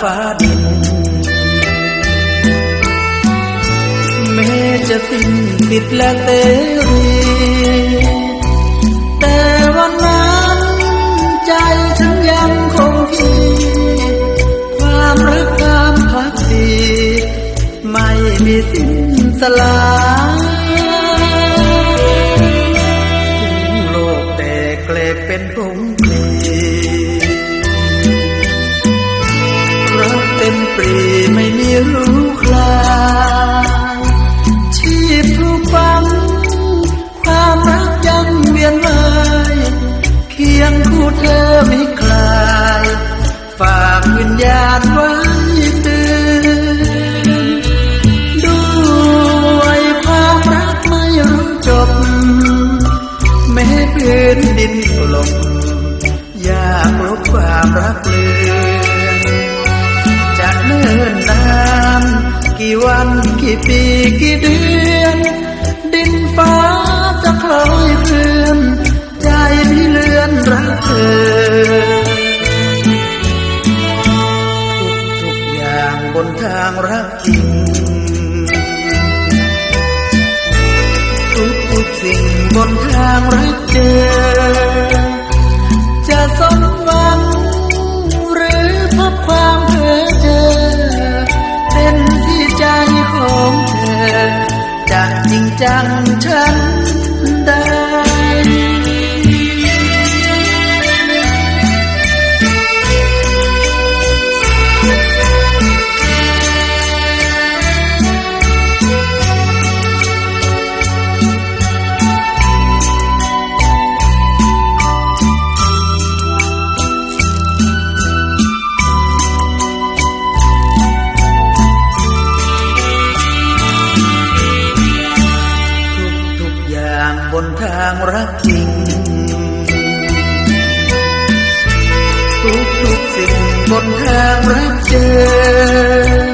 ฟ้าดินแม้จะสิ้นสิทธิ์และเสรีแต่วันนั้นใจฉันยังคงที่ความรักความพักดี ไม่มีสิ้นสลาย ญญาณไว้เตือนด้วยความรักไม่รู้จบ แม้พื้นดินกลมอยากลบความรักเลือนจะเนิ่นนานกี่วันกี่ปีกี่เดือน ดินฟ้าจะคล้อยเคลื่อน ใจพี่เลือนรักเธอ กจริงทุกทุกสิ่งบนทางรักเจอ จะสมหวังหรือพบความเพ้อเจอ เป็นที่ใจของเธอจะจริงจังฉันได้างบนทางรักจริง ทุกทุกๆสิ่งบนทางรักเจอ